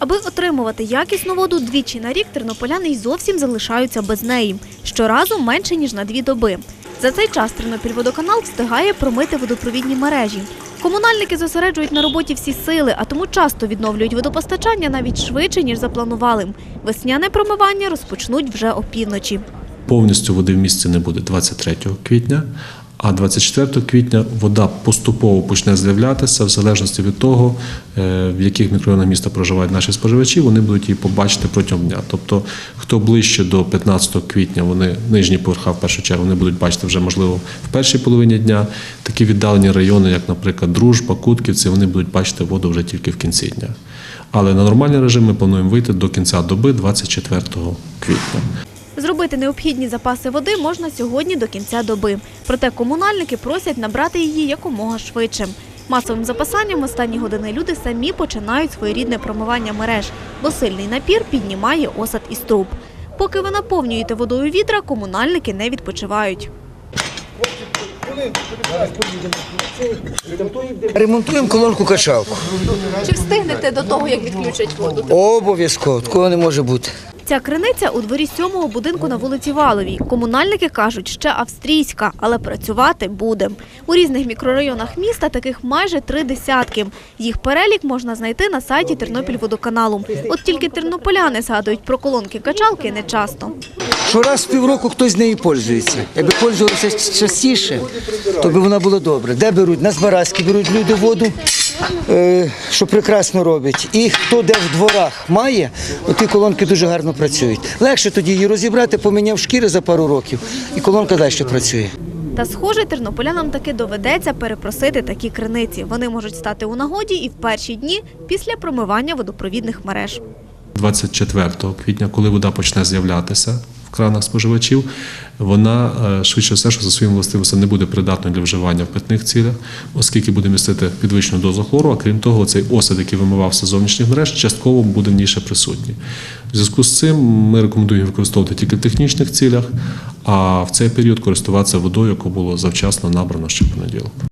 Аби отримувати якісну воду двічі на рік, тернополяни й зовсім залишаються без неї. Щоразу менше ніж на дві доби. За цей час Тернопільводоканал встигає промити водопровідні мережі. Комунальники зосереджують на роботі всі сили, а тому часто відновлюють водопостачання навіть швидше ніж запланували. Весняне промивання розпочнуть вже опівночі. Повністю води в місті не буде 23 квітня, а 24 квітня вода поступово почне з'являтися в залежності від того, е, в яких мікрорайонах міста проживають наші споживачі, вони будуть її побачити протягом дня. Тобто, хто ближче до 15 квітня, вони нижні поверха в першу чергу вони будуть бачити вже можливо в першій половині дня. Такі віддалені райони, як, наприклад, Дружба, Кутківці, вони будуть бачити воду вже тільки в кінці дня. Але на нормальний режим ми плануємо вийти до кінця доби 24 квітня. Зробити необхідні запаси води можна сьогодні до кінця доби. Проте комунальники просять набрати її якомога швидше. Масовим запасанням в останні години люди самі починають своєрідне промивання мереж, бо сильний напір піднімає осад із труб. Поки ви наповнюєте водою відра, комунальники не відпочивають. Ремонтуємо колонку качалку. Чи встигнете до того, як відключать воду? Обов'язково, такого не може бути. Ця криниця у дворі сьомого будинку на вулиці Валовій. Комунальники кажуть, ще австрійська, але працювати буде. У різних мікрорайонах міста таких майже три десятки. Їх перелік можна знайти на сайті Тернопільводоканалу. От тільки тернополяни згадують про колонки качалки нечасто. Що раз в півроку хтось з нею пользується. Якби пользувалися частіше, то би вона була добре. Де беруть? На Збаразькі беруть люди воду, що прекрасно роблять. І хто де в дворах має, оті колонки дуже гарно працюють. Легше тоді її розібрати, поміняв шкіри за пару років, і колонка далі працює. Та схоже, тернополянам таки доведеться перепросити такі криниці. Вони можуть стати у нагоді і в перші дні після промивання водопровідних мереж. 24 квітня, коли вода почне з'являтися в кранах споживачів, вона е, швидше все, що за своїм властивостями не буде придатною для вживання в питних цілях, оскільки буде містити підвищену дозу хлору, а крім того, цей осад, який вимивався з зовнішніх мереж, частково буде в ній ще присутній. В зв'язку з цим ми рекомендуємо використовувати тільки в технічних цілях, а в цей період користуватися водою, яку було завчасно набрано ще в понеділок.